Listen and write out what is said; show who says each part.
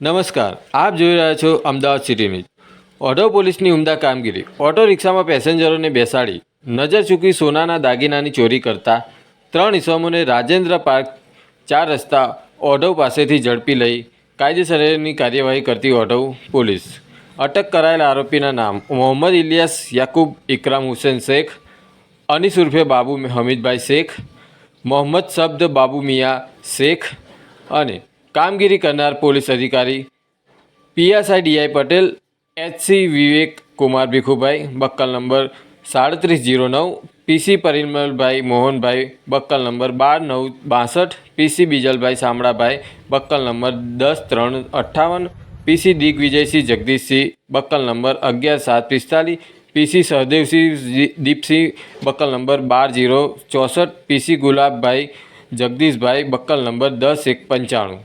Speaker 1: નમસ્કાર, આપ જોઈ રહ્યા છો અમદાવાદ સિટી ન્યૂઝ. ઓટો પોલીસની ઉમદા કામગીરી. ઓટો રિક્ષામાં પેસેન્જરોને બેસાડી નજર ચૂકી સોનાના દાગીનાની ચોરી કરતા ત્રણ ઇસમોને રાજેન્દ્ર પાર્ક ચાર રસ્તા ઓઢવ પાસેથી ઝડપી લઈ કાયદેસરની કાર્યવાહી કરતી ઓઢવ પોલીસ. અટક કરાયેલા આરોપીના નામ મોહમ્મદ ઇલિયાસ યાકુબ ઇકરામ હુસેન શેખ, અનિસ ઉર્ફે બાબુ હમીદભાઈ શેખ, મોહમ્મદ શબ્દ બાબુ મિયા શેખ અને કામગીરી કરનાર પોલીસ અધિકારી PSI DI Patel, HC Vivek Kumar Bhikhubhai, buckle number સાડત્રીસ જીરો નવ પીસી પરિમલભાઈ મોહનભાઈ, બક્કલ નંબર બાર નવ બાસઠ પીસી બીજલભાઈ શામળાભાઈ, બક્કલ નંબર દસ ત્રણ અઠ્ઠાવન PC Digvijaysinh Jagdishsinh, buckle number અગિયાર સાત પિસ્તાલીસ PC Sahdevsinh Deepsinh, buckle number બાર જીરો ચોસઠ PC Gulabbhai Jagdishbhai, buckle number દસ એક પંચાણું.